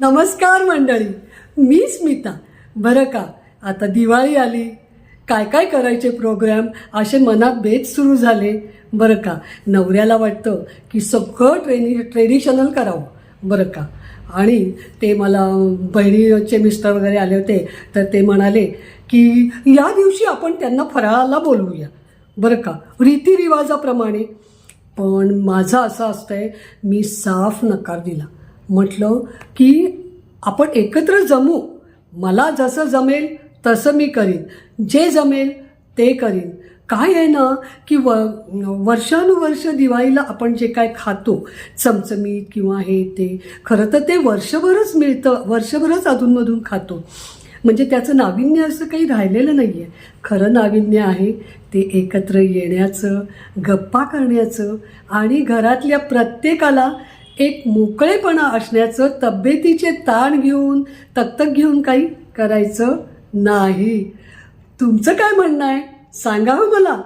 नमस्कार मंडळी मी स्मिता. बरं का आता दिवाळी आली. काय काय करायचे प्रोग्राम असे मनात बेत सुरू झाले. बरं का नवऱ्याला वाटतं की सगळं ट्रेनि ट्रेडिशनल करावं. बरं का. आणि ते मला बहिणीचे मिस्टर वगैरे आले होते तर ते म्हणाले की या दिवशी आपण त्यांना फराळाला बोलवूया. बरं का रीतिरिवाजाप्रमाणे. पण माझं असं असतंय मी साफ नकार दिला. म्हटलं की आपण एकत्र जमू. मला जसं जमेल तसं मी करीन. जे जमेल ते करीन. काय आहे ना की व वर्षानुवर्ष दिवाळीला आपण जे काय खातो चमचमीत किंवा हे ते खरं तर ते वर्षभरच मिळतं वर्षभरच अधूनमधून खातो. म्हणजे त्याचं नाविन्य असं काही राहिलेलं नाही आहे खरं नाविन्य आहे ते एकत्र येण्याचं गप्पा करण्याचं आणि घरातल्या प्रत्येकाला एक मोकळेपणा असण्याचं तब्येतीचे ताण घेऊन तक्तक घेऊन काही करायचं नाही. तुमचं काय म्हणणं आहे? सांगा हो मला?